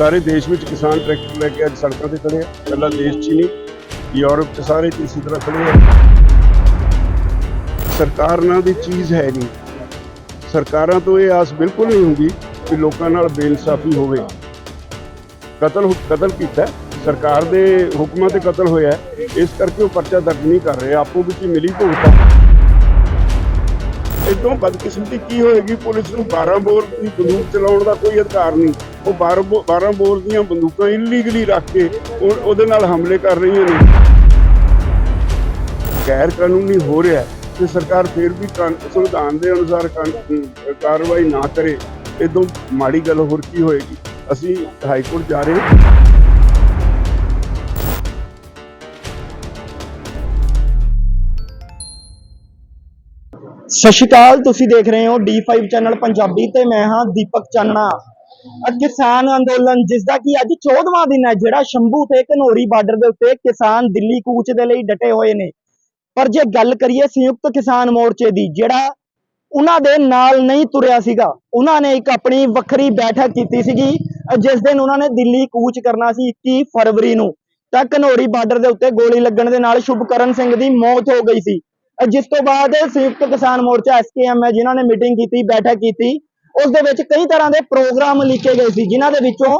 ਸਾਰੇ ਦੇਸ਼ ਵਿੱਚ ਕਿਸਾਨ ਟਰੈਕਟਰ ਲੈ ਕੇ ਅੱਜ ਸੜਕਾਂ ਤੇ ਖੜੇ ਆ। ਇਕੱਲਾ ਦੇਸ਼ 'ਚ ਹੀ ਨਹੀਂ ਯੂਰਪ 'ਚ ਸਾਰੇ 'ਚ ਇਸੇ ਤਰ੍ਹਾਂ ਖੜੇ ਆ। ਸਰਕਾਰ ਨਾਲ ਦੀ ਚੀਜ਼ ਹੈ ਨਹੀਂ। ਸਰਕਾਰਾਂ ਤੋਂ ਇਹ ਆਸ ਬਿਲਕੁਲ ਨਹੀਂ ਹੁੰਦੀ ਕਿ ਲੋਕਾਂ ਨਾਲ ਬੇਇਨਸਾਫੀ ਹੋਵੇ। ਕਤਲ ਕਤਲ ਕੀਤਾ ਸਰਕਾਰ ਦੇ ਹੁਕਮਾਂ ਤੇ ਕਤਲ ਹੋਇਆ ਇਸ ਕਰਕੇ ਉਹ ਪਰਚਾ ਦਰਜ ਨਹੀਂ ਕਰ ਰਹੇ। ਆਪੋ ਵਿੱਚ ਹੀ ਮਿਲੀ ਭੁਗਤਾ ਇਦੋਂ ਬਦਕਿਸਮਤੀ ਕੀ ਹੋਏਗੀ? ਪੁਲਿਸ ਨੂੰ 12 ਬੋਰ ਦੀ ਬੰਦੂਕ ਚਲਾਉਣ ਦਾ ਕੋਈ ਅਧਿਕਾਰ ਨਹੀਂ। ਉਹ 12 12 ਬੋਰ ਦੀਆਂ ਬੰਦੂਕਾਂ ਇਲੀਗਲੀ ਰੱਖ ਕੇ ਉਹ- ਉਹਦੇ ਨਾਲ ਹਮਲੇ ਕਰ ਰਹੀਆਂ ਨੇ। ਗੈਰ ਕਾਨੂੰਨੀ ਹੋ ਰਿਹਾ ਹੈ ਤੇ ਸਰਕਾਰ ਫਿਰ ਵੀ ਕਾਨ- ਸੰਵਿਧਾਨ ਦੇ ਅਨੁਸਾਰ ਕਾਰਵਾਈ ਨਾ ਕਰੇ। ਇਦੋਂ ਮਾੜੀ ਗੱਲ ਹੋਰ ਕੀ ਹੋਏਗੀ? ਅਸੀਂ ਹਾਈ ਕੋਰਟ ਜਾ ਰਹੇ ਹਾਂ। ਸਤਿ ਸ਼੍ਰੀ ਅਕਾਲ, ਤੁਸੀਂ ਦੇਖ ਰਹੇ ਹੋ D5 ਚੈਨਲ ਪੰਜਾਬੀ ਤੇ ਮੈਂ ਹਾਂ ਦੀਪਕ ਚਾਨਣਾ ਅੱਜ ਕਿਸਾਨ ਅੰਦੋਲਨ ਜਿਸ ਦਾ ਕਿ ਅੱਜ 14ਵਾਂ ਦਿਨ ਹੈ, ਜਿਹੜਾ ਸ਼ੰਭੂ ਤੇ ਘਨੌਰੀ ਬਾਰਡਰ ਦੇ ਉੱਤੇ ਕਿਸਾਨ ਦਿੱਲੀ ਕੂਚ ਦੇ ਲਈ ਡਟੇ ਹੋਏ ਨੇ। ਪਰ ਜੇ ਗੱਲ ਕਰੀਏ ਸੰਯੁਕਤ ਕਿਸਾਨ ਮੋਰਚੇ ਦੀ, ਜਿਹੜਾ ਉਹਨਾਂ ਦੇ ਨਾਲ ਨਹੀਂ ਤੁਰਿਆ ਸੀਗਾ, ਉਹਨਾਂ ਨੇ ਇੱਕ ਆਪਣੀ ਵੱਖਰੀ ਬੈਠਕ ਕੀਤੀ ਸੀਗੀ ਜਿਸ ਦਿਨ ਉਹਨਾਂ ਨੇ ਦਿੱਲੀ ਕੂਚ ਕਰਨਾ ਸੀ 21 ਫਰਵਰੀ ਨੂੰ। ਤਾਂ ਘਨੌਰੀ ਬਾਰਡਰ ਦੇ ਉੱਤੇ ਗੋਲੀ ਲੱਗਣ ਦੇ ਨਾਲ ਸ਼ੁਭਕਰਨ ਸਿੰਘ ਦੀ ਮੌਤ ਹੋ ਗਈ ਸੀ। ਜਿਸ ਤੋਂ ਬਾਅਦ ਸੰਯੁਕਤ ਕਿਸਾਨ ਮੋਰਚਾ ਐਸਕੇਐਮ ਹੈ, ਜਿਨ੍ਹਾਂ ਨੇ ਮੀਟਿੰਗ ਕੀਤੀ, ਬੈਠਕ ਕੀਤੀ, ਉਸ ਦੇ ਵਿੱਚ ਕਈ ਤਰ੍ਹਾਂ ਦੇ ਪ੍ਰੋਗਰਾਮ ਲਿਖੇ ਗਏ ਸੀ, ਜਿਨ੍ਹਾਂ ਦੇ ਵਿੱਚੋਂ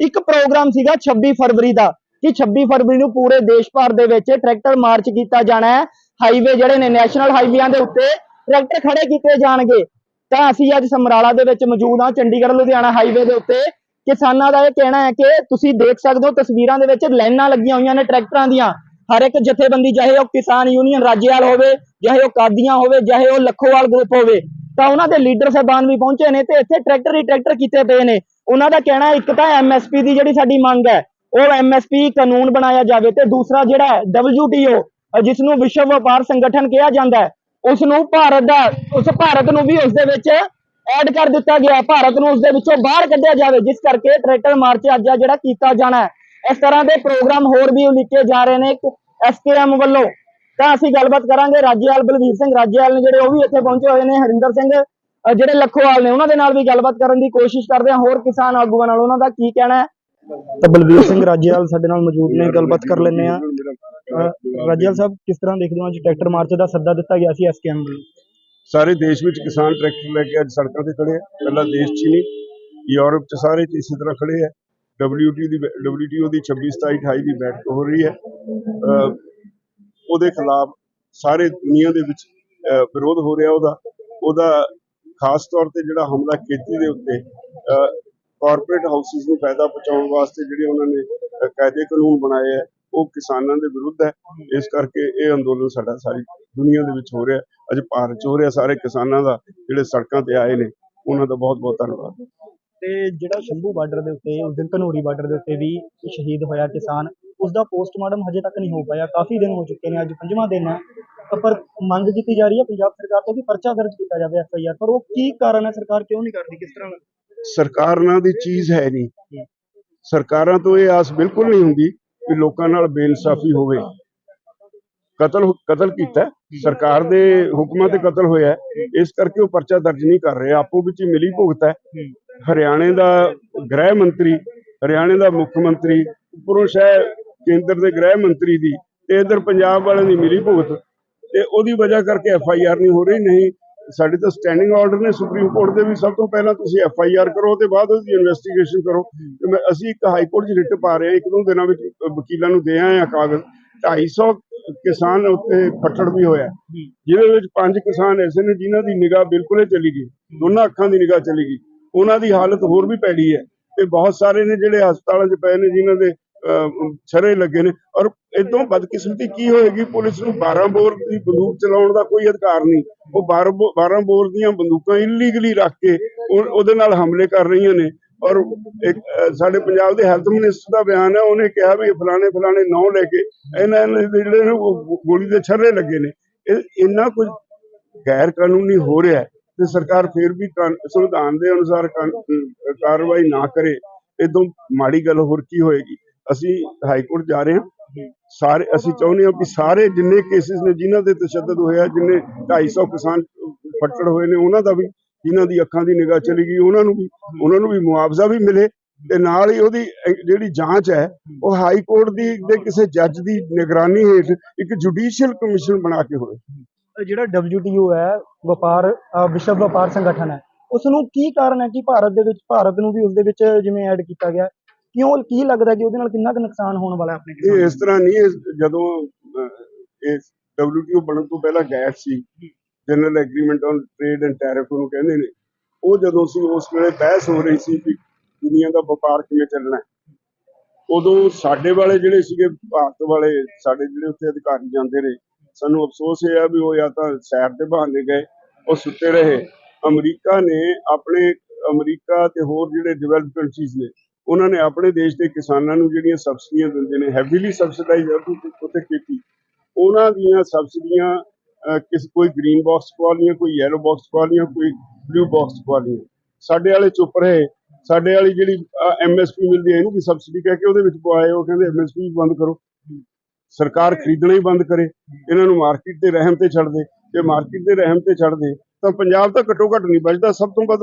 ਇੱਕ ਪ੍ਰੋਗਰਾਮ ਸੀਗਾ 26 ਫਰਵਰੀ ਦਾ, ਕਿ 26 ਫਰਵਰੀ ਨੂੰ ਪੂਰੇ ਦੇਸ਼ ਭਰ ਦੇ ਵਿੱਚ ਟਰੈਕਟਰ ਮਾਰਚ ਕੀਤਾ ਜਾਣਾ ਹੈ। ਹਾਈਵੇ ਜਿਹੜੇ ਨੇ ਨੈਸ਼ਨਲ ਹਾਈਵੇਆਂ ਦੇ ਉੱਤੇ ਟਰੈਕਟਰ ਖੜੇ ਕੀਤੇ ਜਾਣਗੇ। ਤਾਂ ਅਸੀਂ ਅੱਜ ਸਮਰਾਲਾ ਦੇ ਵਿੱਚ ਮੌਜੂਦ ਹਾਂ, ਚੰਡੀਗੜ੍ਹ, ਲੁਧਿਆਣਾ ਹਾਈਵੇ ਦੇ ਉੱਤੇ। ਕਿਸਾਨਾਂ ਦਾ ਇਹ ਕਹਿਣਾ ਹੈ ਕਿ ਤੁਸੀਂ ਦੇਖ ਸਕਦੇ ਹੋ, ਤਸਵੀਰਾਂ ਦੇ ਵਿੱਚ ਲਾਈਨਾਂ ਲੱਗੀਆਂ ਹੋਈਆਂ ਨੇ ਟਰੈਕਟਰਾਂ ਦੀਆਂ। ਹਰ ਇੱਕ ਜਥੇਬੰਦੀ, ਚਾਹੇ ਉਹ ਕਿਸਾਨ ਯੂਨੀਅਨ ਰਾਜੇਵਾਲ ਹੋਵੇ, ਚਾਹੇ ਉਹ ਕਾਦੀਆਂ ਹੋਵੇ, ਚਾਹੇ ਉਹ ਲੱਖੋਵਾਲ ਗਰੁੱਪ ਹੋਵੇ, ਤਾਂ ਉਹਨਾਂ ਦੇ ਲੀਡਰ ਸਾਹਿਬਾਨ ਵੀ ਪਹੁੰਚੇ ਨੇ ਤੇ ਇੱਥੇ ਟਰੈਕਟਰ ਹੀ ਟਰੈਕਟਰ ਕੀਤੇ ਪਏ ਨੇ। ਉਹਨਾਂ ਦਾ ਕਹਿਣਾ ਇੱਕ ਤਾਂ ਐਮਐਸਪੀ ਦੀ ਜਿਹੜੀ ਸਾਡੀ ਮੰਗ ਹੈ, ਉਹ ਐਮਐਸਪੀ ਕਾਨੂੰਨ ਬਣਾਇਆ ਜਾਵੇ ਤੇ ਦੂਸਰਾ ਜਿਹੜਾ ਹੈ WTO ਜਿਸ ਨੂੰ ਵਿਸ਼ਵ ਵਪਾਰ ਸੰਗਠਨ ਕਿਹਾ ਜਾਂਦਾ ਹੈ ਉਸ ਨੂੰ ਭਾਰਤ ਦਾ, ਉਸ ਭਾਰਤ ਨੂੰ ਵੀ ਉਸ ਦੇ ਵਿੱਚ ਐਡ ਕਰ ਦਿੱਤਾ ਗਿਆ। ਭਾਰਤ ਨੂੰ ਉਸ ਦੇ ਵਿੱਚੋਂ ਬਾਹਰ ਕੱਢਿਆ ਜਾਵੇ, ਜਿਸ ਕਰਕੇ ਟਰੈਕਟਰ ਮਾਰਚ ਅੱਜ ਜਿਹੜਾ ਕੀਤਾ ਜਾਣਾ ਇਸ ਤਰ੍ਹਾਂ ਦੇ ਪ੍ਰੋਗਰਾਮ ਹੋਰ ਵੀ ਉਲੀਕੇ ਜਾ ਰਹੇ ਨੇ ਐਸਕੇਐਮ ਵੱਲੋਂ। ਤਾਂ ਅਸੀਂ ਗੱਲਬਾਤ ਕਰਾਂਗੇ ਰਾਜੇਵਾਲ ਬਲਵੀਰ ਸਿੰਘ ਰਾਜੇਵਾਲ ਨੇ ਜਿਹੜੇ ਉਹ ਵੀ ਇੱਥੇ ਪਹੁੰਚੇ ਹੋਏ ਨੇ ਹਰਿੰਦਰ ਸਿੰਘ ਅਹ ਜਿਹੜੇ ਲੱਖੋਵਾਲ ਨੇ ਉਹਨਾਂ ਦੇ ਨਾਲ ਵੀ ਗੱਲਬਾਤ ਕਰਨ ਦੀ ਕੋਸ਼ਿਸ਼ ਕਰਦੇ ਹਾਂ। ਹੋਰ ਕਿਸਾਨ ਆਗੂਆਂ ਨਾਲ ਉਹਨਾਂ ਦਾ ਕੀ ਕਹਿਣਾ ਹੈ? ਤਾਂ ਬਲਵੀਰ ਸਿੰਘ ਰਾਜੇਵਾਲ ਸਾਡੇ ਨਾਲ ਮੌਜੂਦ ਨੇ ਗੱਲਬਾਤ ਕਰ ਲੈਂਦੇ ਆ ਰਾਜੇਵਾਲ ਸਾਹਿਬ ਕਿਸ ਤਰ੍ਹਾਂ ਦੇਖਦੇ ਹੋ ਅੱਜ ਟਰੈਕਟਰ ਮਾਰਚ ਦਾ ਸੱਦਾ ਦਿੱਤਾ ਗਿਆ ਸੀ ਐਸਕੇਐਮ ਵੱਲੋਂ? ਸਾਰੇ ਦੇਸ਼ ਵਿੱਚ ਕਿਸਾਨ ਟਰੈਕਟਰ ਲੈ ਕੇ ਅੱਜ ਸੜਕਾਂ ਤੇ ਖੜੇ ਆ। ਇਕੱਲਾ ਦੇਸ਼ 'ਚ ਹੀ ਨਹੀਂ ਯੂਰਪ 'ਚ ਸਾਰੇ ਇਸੇ ਤਰ੍ਹਾਂ ਖੜੇ ਆ। WTO ਦੀ WTO ਦੀ 26 27 28 ਦੀ ਬੈਠਕ ਹੋ ਰਹੀ ਹੈ। ਉਹਦੇ ਖਿਲਾਫ ਸਾਰੇ ਦੁਨੀਆ ਦੇ ਵਿੱਚ ਵਿਰੋਧ ਹੋ ਰਿਹਾ ਉਹਦਾ। ਉਹਦਾ ਖਾਸ ਤੌਰ ਤੇ ਜਿਹੜਾ ਹਮਲਾ ਖੇਤੀ ਦੇ ਉੱਤੇ ਕਾਰਪੋਰੇਟ ਹਾਊਸਿਸ ਨੂੰ ਫਾਇਦਾ ਪਹੁੰਚਾਉਣ ਵਾਸਤੇ ਜਿਹੜੇ ਉਹਨਾਂ ਨੇ ਕਾਇਦੇ ਕਾਨੂੰਨ ਬਣਾਏ ਆ ਉਹ ਕਿਸਾਨਾਂ ਦੇ ਵਿਰੁੱਧ ਹੈ। ਇਸ ਕਰਕੇ ਇਹ ਅੰਦੋਲਨ ਸਾਡਾ ਸਾਰੀ ਦੁਨੀਆ ਦੇ ਵਿੱਚ ਹੋ ਰਿਹਾ ਅੱਜ ਭਾਰਤ 'ਚ ਹੋ ਰਿਹਾ ਸਾਰੇ ਕਿਸਾਨਾਂ ਦਾ ਜਿਹੜੇ ਸੜਕਾਂ ਤੇ ਆਏ ਨੇ, ਉਹਨਾਂ ਦਾ ਬਹੁਤ ਬਹੁਤ ਧੰਨਵਾਦ। ਤੇ ਜਿਹੜਾ ਸ਼ੰਭੂ ਬਾਰਡਰ ਦੇ ਉੱਤੇ, ਉਸ ਦਿਨ ਧਨੋਰੀ ਬਾਰਡਰ ਦੇ ਉੱਤੇ ਵੀ ਸ਼ਹੀਦ ਹੋਇਆ ਕਿਸਾਨ। ਉਸ ਦਾ ਪੋਸਟਮਾਰਟਮ ਹਜੇ ਤੱਕ ਨਹੀਂ ਹੋ ਪਾਇਆ, ਕਾਫੀ ਦਿਨ ਹੋ ਚੁੱਕੇ ਨੇ, ਅੱਜ ਪੰਜਵਾਂ ਦਿਨ ਹੈ ਪਰ ਮੰਗ ਕੀਤੀ ਜਾ ਰਹੀ ਹੈ ਪੰਜਾਬ ਸਰਕਾਰ ਤੋਂ ਕਿ ਪਰਚਾ ਦਰਜ ਕੀਤਾ ਜਾਵੇ ਐਫ ਆਈ ਆਰ। ਪਰ ਉਹ ਕੀ ਕਾਰਨ ਹੈ ਸਰਕਾਰ ਕਿਉਂ ਨਹੀਂ ਕਰਦੀ? ਕਿਸ ਤਰ੍ਹਾਂ ਸਰਕਾਰ ਨਾਲ ਦੀ ਚੀਜ਼ ਹੈ ਨਹੀਂ। ਸਰਕਾਰਾਂ ਤੋਂ ਇਹ ਆਸ ਬਿਲਕੁਲ ਨਹੀਂ ਹੁੰਦੀ ਕਿ ਲੋਕਾਂ ਨਾਲ ਬੇਇਨਸਾਫੀ ਹੋਵੇ। ਕਤਲ ਕਤਲ ਕੀਤਾ। ਸਰਕਾਰ ਦੇ ਹੁਕਮਾਂ ਤੇ ਕਤਲ ਹੋਇਆ। ਇਸ ਕਰਕੇ ਉਹ ਪਰਚਾ ਦਰਜ ਨਹੀਂ ਕਰ ਰਹੇ। ਆਪੋ ਵਿੱਚ ਹੀ ਮਿਲੀ ਭੁਗਤ ਹੈ। ਹਰਿਆਣੇ ਦਾ ਗ੍ਰਹਿ ਮੰਤਰੀ ਹਰਿਆਣੇ ਦਾ ਮੁੱਖ ਮੰਤਰੀ ਪੁਰਸ਼ ਹੈ ਕੇਂਦਰ ਦੇ ਗ੍ਰਹਿ ਮੰਤਰੀ ਦੀ ਤੇ ਇਧਰ ਪੰਜਾਬ ਵਾਲਿਆਂ ਦੀ ਮਿਲੀ ਭੁਗਤ ਤੇ ਉਹਦੀ ਵਜ੍ਹਾ ਕਰਕੇ ਐਫ ਆਈ ਆਰ ਨਹੀਂ ਹੋ ਰਹੀ ਨਹੀਂ ਸਾਡੇ ਤਾਂ ਸਟੈਂਡਿੰਗ ਆਰਡਰ ਨੇ ਸੁਪਰੀਮ ਕੋਰਟ ਦੇ ਵੀ ਸਭ ਤੋਂ ਪਹਿਲਾਂ ਤੁਸੀਂ ਐਫ ਆਈ ਆਰ ਕਰੋ ਤੇ ਬਾਅਦ ਉਹਦੀ ਇਨਵੈਸਟੀਗੇਸ਼ਨ ਕਰੋ। ਤੇ ਮੈਂ ਅਸੀਂ ਇੱਕ ਹਾਈ ਕੋਰਟ 'ਚ ਰਿਟ ਪਾ ਰਹੇ ਹਾਂ ਇੱਕ ਦੋ ਦਿਨਾਂ ਵਿੱਚ ਵਕੀਲਾਂ ਨੂੰ ਦੇ ਆਏ ਆ ਕਾਗਜ਼। 250 ਕਿਸਾਨ ਉੱਤੇ ਫੱਟੜ ਵੀ ਹੋਇਆ। ਜਿਹਦੇ ਵਿੱਚ ਪੰਜ ਕਿਸਾਨ ਐਸੇ ਨੇ ਜਿਨ੍ਹਾਂ ਦੀ ਨਿਗਾਹ ਬਿਲਕੁਲ ਹੀ ਚਲੀ ਗਈ। ਦੋਨਾਂ ਅੱਖਾਂ ਦੀ ਨਿਗਾਹ ਚਲੀ ਗਈ। ਉਹਨਾਂ ਦੀ ਹਾਲਤ ਹੋਰ ਵੀ ਪੈੜੀ ਹੈ ਤੇ ਬਹੁਤ ਸਾਰੇ ਨੇ ਜਿਹੜੇ ਹਸਪਤਾਲਾਂ 'ਚ ਪਏ ਨੇ, ਜਿਨ੍ਹਾਂ ਦੇ ਛਰੇ ਲੱਗੇ ਨੇ। ਔਰ ਇਦੋਂ ਬਦਕਿਸਮਤੀ ਕੀ ਹੋਏਗੀ? ਪੁਲਿਸ ਨੂੰ 12 ਬੋਰ ਦੀ ਬੰਦੂਕ ਚਲਾਉਣ ਦਾ ਕੋਈ ਅਧਿਕਾਰ ਨਹੀਂ। ਉਹ 12 ਬੋ- 12 ਬੋਰ ਦੀਆਂ ਬੰਦੂਕਾਂ ਇਲੀਗਲੀ ਰੱਖ ਕੇ ਉਹਦੇ ਨਾਲ ਹਮਲੇ ਕਰ ਰਹੀਆਂ ਨੇ। ਔਰ ਇੱਕ ਸਾਡੇ ਪੰਜਾਬ ਦੇ ਹੈਲਥ ਮਿਨਿਸਟਰ ਦਾ ਬਿਆਨ ਹੈ, ਉਹਨੇ ਕਿਹਾ ਵੀ ਫਲਾਣੇ ਫਲਾਣੇ ਨਾਂ ਲੈ ਕੇ ਇਹਨਾਂ ਇਹਨਾਂ ਦੇ ਜਿਹੜੇ ਨੇ ਉਹ ਗੋਲੀ ਦੇ ਛਰੇ ਲੱਗੇ ਨੇ। ਇਹ ਇੰਨਾ ਕੁਝ ਗੈਰ ਕਾਨੂੰਨੀ ਹੋ ਰਿਹਾ ਤੇ ਸਰਕਾਰ ਫਿਰ ਵੀ ਸੰਵਿਧਾਨ ਦੇ ਅਨੁਸਾਰ ਕਾਰਵਾਈ ਨਾ ਕਰੇ, ਇਦੋਂ ਮਾੜੀ ਗੱਲ ਹੋਰ ਕੀ ਹੋਏਗੀ? ਅਸੀਂ ਹਾਈ ਕੋਰਟ ਜਾ ਰਹੇ ਹਾਂ। ਸਾਰੇ ਅਸੀਂ ਚਾਹੁੰਦੇ ਹਾਂ ਕਿ ਸਾਰੇ ਜਿੰਨੇ ਕੇਸਿਸ ਨੇ, ਜਿਨ੍ਹਾਂ ਦੇ ਤਸ਼ੱਦਦ ਹੋਇਆ, ਜਿੰਨੇ 250 ਕਿਸਾਨ ਫੱਟੜ ਹੋਏ ਨੇ, ਉਹਨਾਂ ਦਾ ਵੀ, ਜਿਨ੍ਹਾਂ ਦੀ ਅੱਖਾਂ ਦੀ ਨਿਗਾਹ ਚਲੀ ਗਈ, ਉਹਨਾਂ ਨੂੰ ਵੀ ਉਹਨਾਂ ਨੂੰ ਵੀ ਮੁਆਵਜ਼ਾ ਵੀ ਮਿਲੇ ਤੇ ਨਾਲ ਹੀ ਉਹਦੀ ਜਿਹੜੀ ਜਾਂਚ ਹੈ, ਉਹ ਹਾਈ ਕੋਰਟ ਦੀ ਦੇ ਕਿਸੇ ਜੱਜ ਦੀ ਨਿਗਰਾਨੀ ਹੇਠ ਇੱਕ ਜੁਡੀਸ਼ੀਅਲ ਕਮਿਸ਼ਨ ਬਣਾ ਕੇ ਹੋਵੇ ਜਿਹੜਾ WTO ਹੈ ਵਪਾਰ ਵਿਸ਼ਵ ਵਪਾਰ ਸੰਗਠਨ ਹੈ ਉਸ ਨੂੰ ਕੀ ਕਾਰਨ ਹੈ ਕਿ ਭਾਰਤ ਦੇ ਵਿੱਚ ਭਾਰਤ ਨੂੰ ਵੀ ਉਸ ਦੇ ਵਿੱਚ ਜਿਵੇਂ ਐਡ ਕੀਤਾ ਗਿਆ? ਕਿਉਂ ਕੀ ਲੱਗਦਾ ਕਿ ਉਹਦੇ ਨਾਲ ਕਿੰਨਾ ਕੁ ਨੁਕਸਾਨ ਹੋਣ ਵਾਲਾ ਆਪਣੇ ਇਹ ਇਸ ਤਰ੍ਹਾਂ ਨਹੀਂ ਇਹ ਜਦੋਂ ਇਹ WTO ਬਣਨ ਤੋਂ ਪਹਿਲਾਂ GATT C general agreement on trade and tariff ਉਹਨੂੰ ਕਹਿੰਦੇ ਨੇ ਉਹ ਜਦੋਂ ਸੀ ਉਸ ਵੇਲੇ ਬਹਿਸ ਹੋ ਰਹੀ ਸੀ ਕਿ ਦੁਨੀਆ ਦਾ ਵਪਾਰ ਕਿਵੇਂ ਚੱਲਣਾ ਹੈ। ਉਦੋਂ ਸਾਡੇ ਵਾਲੇ ਜਿਹੜੇ ਸੀਗੇ ਭਾਰਤ ਵਾਲੇ ਸਾਡੇ ਜਿਹੜੇ ਉੱਥੇ ਅਧਿਕਾਰੀ ਜਾਂਦੇ ਰਹੇ ਸਾਨੂੰ ਅਫਸੋਸ ਇਹ ਆ ਵੀ ਉਹ ਜਾਂ ਤਾਂ ਸੈਰ ਤੇ ਬਹਾਨੇ ਗਏ, ਉਹ ਸੁੱਤੇ ਰਹੇ। ਅਮਰੀਕਾ ਨੇ ਆਪਣੇ, ਅਮਰੀਕਾ ਤੇ ਹੋਰ ਜਿਹੜੇ ਡਿਵੈਲਪ ਕੰਟਰੀਜ਼ ਨੇ, ਉਹਨਾਂ ਨੇ ਆਪਣੇ ਦੇਸ਼ ਦੇ ਕਿਸਾਨਾਂ ਨੂੰ ਜਿਹੜੀਆਂ ਸਬਸਿਡੀਆਂ ਦਿੰਦੇ ਨੇ ਹੈਵੀਲੀ ਸਬਸਿਡਾਈਜ਼ ਉੱਥੇ ਕੀਤੀ ਉਹਨਾਂ ਦੀਆਂ ਸਬਸਿਡੀਆਂ ਕਿਸ ਕੋਈ ਗ੍ਰੀਨ ਬਾਕਸ ਪਵਾ ਲਈਆਂ ਕੋਈ ਯੈਲੋ ਬਾਕਸ ਪਵਾ ਲਈਆਂ ਕੋਈ ਬਲੂ ਬਾਕਸ ਪਵਾ ਲਈਆਂ ਸਾਡੇ ਵਾਲੇ ਚੁੱਪ ਰਹੇ। ਸਾਡੇ ਵਾਲੀ ਜਿਹੜੀ ਐਮਐਸਪੀ ਮਿਲਦੀ ਹੈ ਇਹਨੂੰ ਵੀ ਸਬਸਿਡੀ ਕਹਿ ਕੇ ਉਹਦੇ ਵਿੱਚ ਪਵਾਏ ਉਹ ਕਹਿੰਦੇ ਐਮਐਸਪੀ ਬੰਦ ਕਰੋ। ਸਰਕਾਰ ਖਰੀਦਣਾ ਹੀ ਬੰਦ ਕਰੇ, ਇਹਨਾਂ ਨੂੰ ਮਾਰਕੀਟ ਦੇ ਰਹਿਮ ਤੇ ਛੱਡ ਦੇ, ਜੇ ਮਾਰਕੀਟ ਦੇ ਰਹਿਮ ਤੇ ਛੱਡ ਦੇ, ਤਾਂ ਪੰਜਾਬ ਤਾਂ ਘੱਟੋ ਘੱਟ ਨਹੀਂ ਬਚਦਾ, ਸਭ ਤੋਂ ਵੱਧ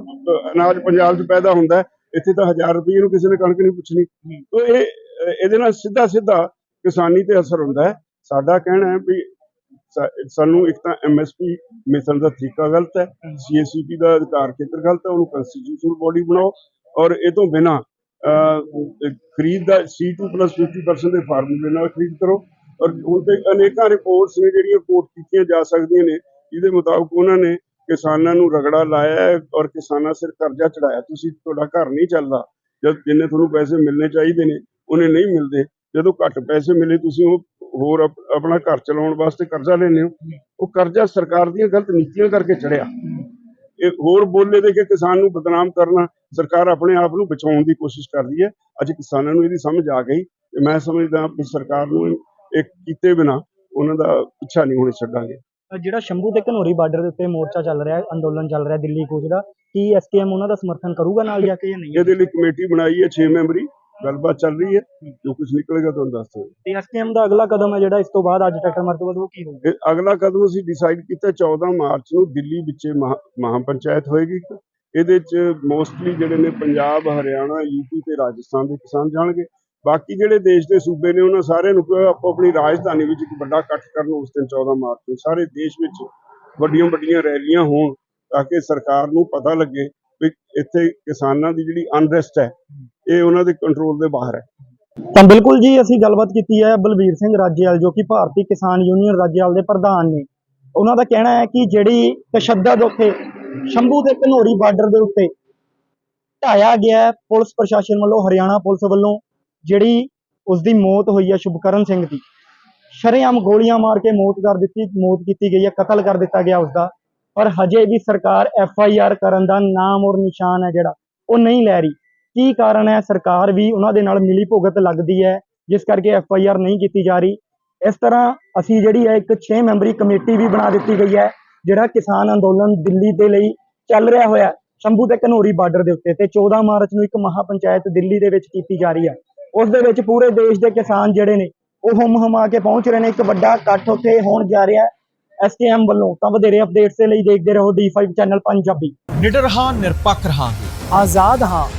ਅਨਾਜ ਪੰਜਾਬ 'ਚ ਪੈਦਾ ਹੁੰਦਾ ਇੱਥੇ ਤਾਂ 1000 ਰੁਪਏ ਨੂੰ ਕਿਸੇ ਨੇ ਕਣਕ ਨਹੀਂ ਪੁੱਛਣੀ। ਤਾਂ ਇਹ ਇਹਦੇ ਨਾਲ ਸਿੱਧਾ ਸਿੱਧਾ ਕਿਸਾਨੀ ਤੇ ਅਸਰ ਹੁੰਦਾ ਹੈ। ਸਾਡਾ ਕਹਿਣਾ ਹੈ ਵੀ ਸਾਨੂੰ ਇੱਕ ਤਾਂ ਐਮਐਸਪੀ ਮਿਸਲ ਦਾ ਤਰੀਕਾ ਗਲਤ ਹੈ ਸੀਐਸਸੀਪੀ ਦਾ ਅਧਿਕਾਰ ਖੇਤਰ ਗਲਤ ਹੈ, ਉਹਨੂੰ ਕੰਸਟੀਟਿਊਸ਼ਨਲ ਬੋਡੀ ਬਣਾਓ, ਔਰ ਇਹ ਤੋਂ ਬਿਨਾ ਖਰੀਦ ਦਾ C2+50% ਦੇ ਫਾਰਮੂਲੇ ਨਾਲ ਖਰੀਦ ਕਰੋ। ਔਰ ਹੁਣ ਤੇ ਅਨੇਕਾਂ ਰਿਪੋਰਟਸ ਨੇ ਜਿਹੜੀਆਂ ਕੋਟ ਕੀਤੀਆਂ ਜਾ ਸਕਦੀਆਂ ਨੇ ਜਿਹਦੇ ਮੁਤਾਬਕ ਉਹਨਾਂ ਨੇ ਕਿਸਾਨਾਂ ਨੂੰ ਰਗੜਾ ਲਾਇਆ ਔਰ ਕਿਸਾਨਾਂ ਸਿਰ ਕਰਜ਼ਾ ਚੜਾਇਆ ਤੁਸੀਂ ਤੁਹਾਡਾ ਘਰ ਨਹੀਂ ਚੱਲਦਾ, ਜਦ ਜਿੰਨੇ ਤੁਹਾਨੂੰ ਪੈਸੇ ਮਿਲਣੇ ਚਾਹੀਦੇ ਨੇ, ਉਹਨੇ ਨਹੀਂ ਮਿਲਦੇ। ਜਦੋਂ ਘੱਟ ਪੈਸੇ ਮਿਲੇ, ਤੁਸੀਂ ਉਹ ਹੋਰ ਆਪਣਾ ਘਰ ਚਲਾਉਣ ਵਾਸਤੇ ਕਰਜ਼ਾ ਲੈਂਦੇ ਹੋ। ਉਹ ਕਰਜ਼ਾ ਸਰਕਾਰ ਦੀਆਂ ਗਲਤ ਨੀਤੀਆਂ ਕਰਕੇ ਚੜਿਆ ਇਹ ਹੋਰ ਬੋਲੇ ਦੇ ਕੇ ਕਿਸਾਨ ਨੂੰ ਬਦਨਾਮ ਕਰਨਾ, ਸਰਕਾਰ ਆਪਣੇ ਆਪ ਨੂੰ ਬਚਾਉਣ ਦੀ ਕੋਸ਼ਿਸ਼ ਕਰਦੀ ਹੈ। ਅੱਜ ਕਿਸਾਨਾਂ ਨੂੰ ਇਹਦੀ ਸਮਝ ਆ ਗਈ। ਮੈਂ ਸਮਝਦਾ ਕਿ ਸਰਕਾਰ ਨੂੰ ਇਹ ਕੀਤੇ ਬਿਨਾ ਉਹਨਾਂ ਦਾ ਪਿੱਛਾ ਨਹੀਂ ਹੋਣੇ ਛੱਡਾਂਗੇ। ਜਿਹੜਾ ਸ਼ੰਭੂ ਤੇ ਘਨੌਰੀ ਬਾਰਡਰ ਦੇ ਉੱਤੇ ਮੋਰਚਾ ਚੱਲ ਰਿਹਾ ਹੈ ਅੰਦੋਲਨ ਚੱਲ ਰਿਹਾ ਦਿੱਲੀ ਕੂਚ ਦਾ ਕੀ ਐਸਕੇਐਮ ਉਹਨਾਂ ਦਾ ਸਮਰਥਨ ਕਰੂਗਾ ਨਾਲ ਜਾ ਕੇ ਜਾਂ ਨਹੀਂ? ਇਹਦੇ ਲਈ ਕਮੇਟੀ ਬਣਾਈ ਹੈ 6 ਮੈਂਬਰੀ ਗੱਲਬਾਤ ਚੱਲ ਰਹੀ ਹੈ ਜੋ ਕੁਝ ਨਿਕਲੇਗਾ ਤੁਹਾਨੂੰ ਦੱਸ ਦਿਓ ਤੇ ਐਸਕੇਐਮ ਦਾ ਅਗਲਾ ਕਦਮ ਹੈ ਜਿਹੜਾ ਇਸ ਤੋਂ ਬਾਅਦ ਅੱਜ ਟਰੈਕਟਰ ਮਾਰ ਤੋਂ ਬਾਅਦ ਉਹ ਕੀ ਹੋਊਗਾ? ਅਗਲਾ ਕਦਮ ਅਸੀਂ ਡਿਸਾਈਡ ਕੀਤਾ 14 ਮਾਰਚ ਨੂੰ ਦਿੱਲੀ ਵਿੱਚ ਮਹਾ ਪੰਚਾਇਤ ਹੋਏਗੀ। ਇਹਦੇ ਚ ਮੋਸਟਲੀ ਜਿਹੜੇ ਨੇ ਪੰਜਾਬ ਹਰਿਆਣਾ ਯੂਪੀ ਤੇ ਰਾਜਸਥਾਨ ਦੇ ਕਿਸਾਨ ਜਾਣਗੇ। ਬਾਕੀ ਜਿਹੜੇ ਦੇਸ਼ ਦੇ ਸੂਬੇ ਨੇ ਉਹਨਾਂ ਸਾਰਿਆਂ ਨੂੰ ਕਹੋ ਆਪੋ ਆਪਣੀ ਰਾਜਧਾਨੀ ਵਿੱਚ ਇੱਕ ਵੱਡਾ ਇਕੱਠ ਕਰਨ ਉਸ ਦਿਨ 14 ਮਾਰਚ ਨੂੰ ਸਾਰੇ ਦੇਸ਼ ਵਿੱਚ ਵੱਡੀਆਂ ਵੱਡੀਆਂ ਰੈਲੀਆਂ ਹੋਣ ਤਾਂ ਕਿ ਸਰਕਾਰ ਨੂੰ ਪਤਾ ਲੱਗੇ ਵੀ ਇੱਥੇ ਕਿਸਾਨਾਂ ਦੀ ਜਿਹੜੀ ਅਨਰੈਸਟ ਹੈ, ਇਹ ਉਹਨਾਂ ਦੇ ਕੰਟਰੋਲ ਦੇ ਬਾਹਰ ਹੈ। ਤਾਂ ਬਿਲਕੁਲ ਜੀ, ਅਸੀਂ ਗੱਲਬਾਤ ਕੀਤੀ ਹੈ ਬਲਵੀਰ ਸਿੰਘ ਰਾਜੇਵਾਲ, ਜੋ ਕਿ ਭਾਰਤੀ ਕਿਸਾਨ ਯੂਨੀਅਨ ਰਾਜੇਵਾਲ ਦੇ ਪ੍ਰਧਾਨ ਨੇ। ਉਹਨਾਂ ਦਾ ਕਹਿਣਾ ਹੈ ਕਿ ਜਿਹੜੀ ਤਸ਼ੱਦਦ ਉੱਥੇ ਸ਼ੰਭੂ ਦੇ ਘਨੋਰੀ ਬਾਰਡਰ ਦੇ ਉੱਤੇ ਢਾਇਆ ਗਿਆ ਪੁਲਿਸ ਪ੍ਰਸ਼ਾਸਨ ਵੱਲੋਂ, ਹਰਿਆਣਾ ਪੁਲਿਸ ਵੱਲੋਂ ਜਿਹੜੀ ਉਸ ਦੀ ਮੌਤ ਹੋਈ ਹੈ ਸ਼ੁਭਕਰਨ ਸਿੰਘ ਦੀ। ਸ਼ਰੇਆਮ ਗੋਲੀਆਂ ਮਾਰ ਕੇ ਮੌਤ ਕਰ ਦਿੱਤੀ, ਮੌਤ ਕੀਤੀ ਗਈ ਹੈ ਕਤਲ ਕਰ ਦਿੱਤਾ ਗਿਆ ਉਸ ਦਾ ਪਰ ਹਜੇ ਵੀ ਸਰਕਾਰ ਐਫ ਆਈ ਆਰ ਕਰਨ ਦਾ ਨਾਮ ਔਰ ਨਿਸ਼ਾਨ ਹੈ ਜਿਹੜਾ, ਉਹ ਨਹੀਂ ਲੈ ਰਹੀ। ਕੀ ਕਾਰਨ ਹੈ? ਸਰਕਾਰ ਵੀ ਉਹਨਾਂ ਦੇ ਨਾਲ ਮਿਲੀ ਭੁਗਤ ਲੱਗਦੀ ਹੈ, ਜਿਸ ਕਰਕੇ ਐਫ ਆਈ ਆਰ ਨਹੀਂ ਕੀਤੀ ਜਾ ਰਹੀ। ਇਸ ਤਰ੍ਹਾਂ ਅਸੀਂ ਜਿਹੜੀ ਹੈ ਇੱਕ 6 ਮੈਂਬਰੀ ਕਮੇਟੀ ਵੀ ਬਣਾ ਦਿੱਤੀ ਗਈ ਹੈ, ਜਿਹੜਾ ਕਿਸਾਨ ਅੰਦੋਲਨ ਦਿੱਲੀ ਦੇ ਲਈ ਚੱਲ ਰਿਹਾ ਹੋਇਆ, ਸ਼ੰਭੂ ਤੇ ਘਨੌਰੀ ਬਾਰਡਰ ਦੇ ਉੱਤੇ ਤੇ 14 ਮਾਰਚ ਨੂੰ ਇੱਕ ਮਹਾ ਪੰਚਾਇਤ ਦਿੱਲੀ ਦੇ ਵਿੱਚ ਕੀਤੀ ਜਾ ਰਹੀ ਹੈ। ਉਸ ਦੇ ਵਿੱਚ ਪੂਰੇ ਦੇਸ਼ ਦੇ ਕਿਸਾਨ ਜਿਹੜੇ ਨੇ ਉਹ ਹਮ ਹਮਾ ਕੇ ਪਹੁੰਚ ਰਹੇ ਨੇ। ਇੱਕ ਵੱਡਾ ਇਕੱਠ ਉੱਥੇ ਹੋਣ ਜਾ ਰਿਹਾ ਹੈ ਐਸਕੇਐਮ ਵੱਲੋਂ। ਤਾਂ ਵਧੇਰੇ ਅਪਡੇਟਸ ਦੇ ਲਈ ਦੇਖਦੇ ਰਹੋ D5 ਚੈਨਲ ਪੰਜਾਬੀ। ਨਿਡਰ ਹਾਂ ਨਿਰਪੱਖ ਰਹਾਂਗੇ। ਆਜ਼ਾਦ ਹਾਂ।